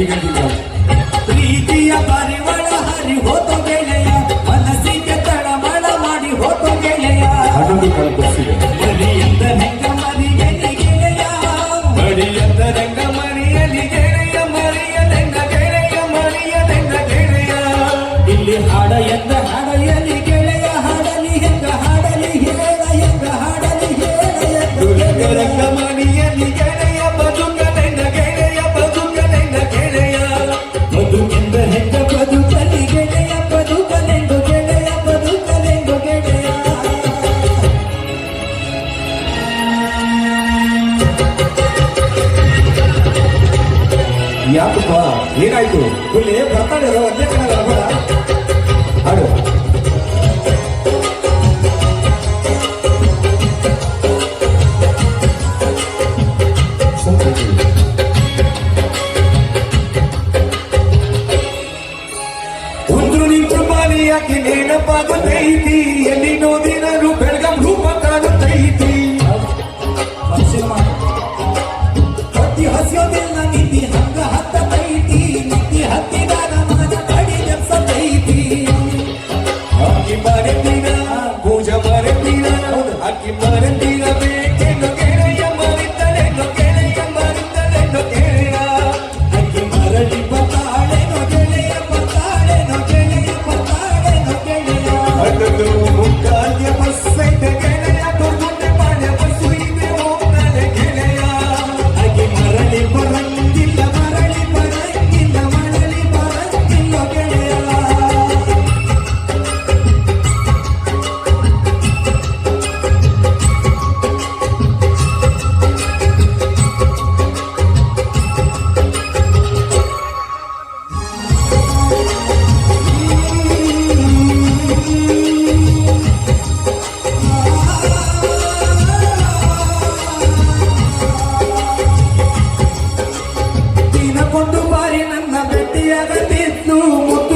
ಗಡಿಗಡಿಯ ಪ್ರೀತಿಯ ಪರಿಮಳ ಹರಿ ಹೋತು ಗೆಳೆಯ ಮನಸ್ಸಿಗೆ ತಳಮಳ ಮಾಡಿ ಹೋತು ಗೆಳೆಯ. ಹಡಲು ಕಲ್ಪಿಸಿದೆ. ಬಡಿಯಂದ ಗೆಳೆಯ. ಗೆಳೆಯ ಗೆಳೆಯ ಗೆಳೆಯ. ಇಲ್ಲಿ ಹಾಡ ಎಂದ ಹಾಡ ಎಲಿಗೆ ಯಾಕಪ್ಪ? ಏನಾಯ್ತು? ಇಲ್ಲಿ ಬರ್ತಾನೆ ಒಂದೇ ಕಡೆ ಬರಬೇಡ ಹಾಡು. ಒಂದು ನಿಂತು ಬಾಲಿಯಾಗಿ ನೇನಪ್ಪಾಗುತ್ತೈತಿ ಎಲ್ಲಿ ಇತಿ ಹಗ ಹತೈತಿ ನೀತಿ ಹತಿದರ ಮನ ಕಡಿಯ ಸಂತೆಯಿ I bet it. metia da tinta no mundo.